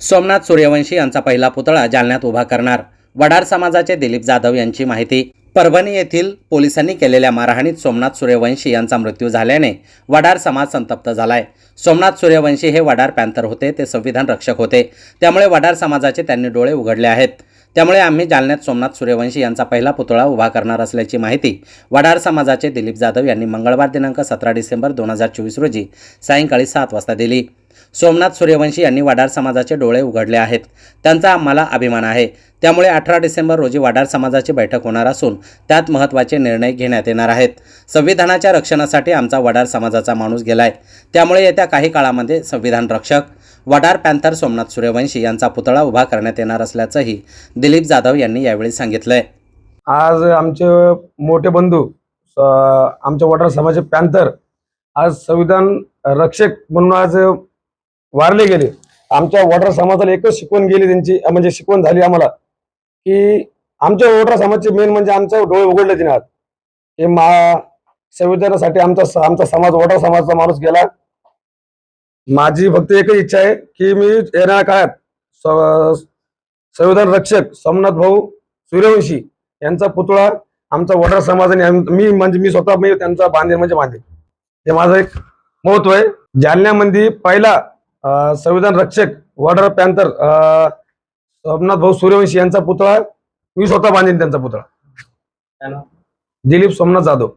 सोमनाथ सूर्यवंशी यांचा पहिला पुतळा जालन्यात उभा करणार वडार समाजाचे दिलीप जाधव यांची माहिती. परभणी येथील पोलिसांनी केलेल्या मारहाणीत सोमनाथ सूर्यवंशी यांचा मृत्यू झाल्याने वडार समाज संतप्त झालाय. सोमनाथ सूर्यवंशी हे वडार पॅंथर होते ते संविधान रक्षक होते. त्यामुळे वडार समाजाचे त्यांनी डोळे उघडले आहेत. त्यामुळे आम्ही जालन्यात सोमनाथ सूर्यवंशी यांचा पहिला पुतळा उभा करणार असल्याची माहिती वडार समाजाचे दिलीप जाधव यांनी मंगळवार दिनांक सतरा डिसेंबर दोन हजार चोवीस रोजी सायंकाळी सात वाजता दिली. सोमनाथ सूर्यवंशी यांनी वाडार समाजाचे डोळे उघडले आहेत. त्यांचा आम्हाला अभिमान आहे. त्यामुळे अठरा डिसेंबर रोजी वाडार समाजाची बैठक होणार असून त्यात महत्त्वाचे निर्णय घेण्यात येणार आहेत. संविधानाच्या रक्षणासाठी आमचा वडार समाजाचा माणूस गेलाय. त्यामुळे येत्या काही काळामध्ये संविधान रक्षक वडार पॅन्थर सोमनाथ सूर्यवंशी यांचा पुतळा उभा करण्यात येणार असल्याचंही दिलीप जाधव यांनी यावेळी सांगितलंय. आज आमचे मोठे बंधू आमच्या वडार समाजाचे पॅन्थर आज संविधान रक्षक म्हणून आज वारले गेले. आमच्या वडार समाजाला एकच शिकवण गेली त्यांची म्हणजे शिकवण झाली आम्हाला की आमच्या वडार समाजाचे मेन म्हणजे आमचं डोळे उघडले तिने आज. हे मा संविधानासाठी आमचा स- आमचा समाज वडार समाजाचा माणूस गेला. माझी फक्त एकच इच्छा आहे की मी येणाऱ्या काळात संविधान रक्षक सोमनाथ भाऊ सूर्यवंशी यांचा पुतळा आमचा वडार समाजाने मी म्हणजे मी स्वतः मी त्यांचा बांधेल म्हणजे बांधेल. हे माझं एक महत्त्व आहे. जालन्यामध्ये पहिला संविधान रक्षक वडार पॅंथर अं, सोमनाथ भाऊ सूर्यवंशी यांचा पुतळा मी स्वतः बांधेन त्यांचा पुतळा. दिलीप सोमनाथ जाधव.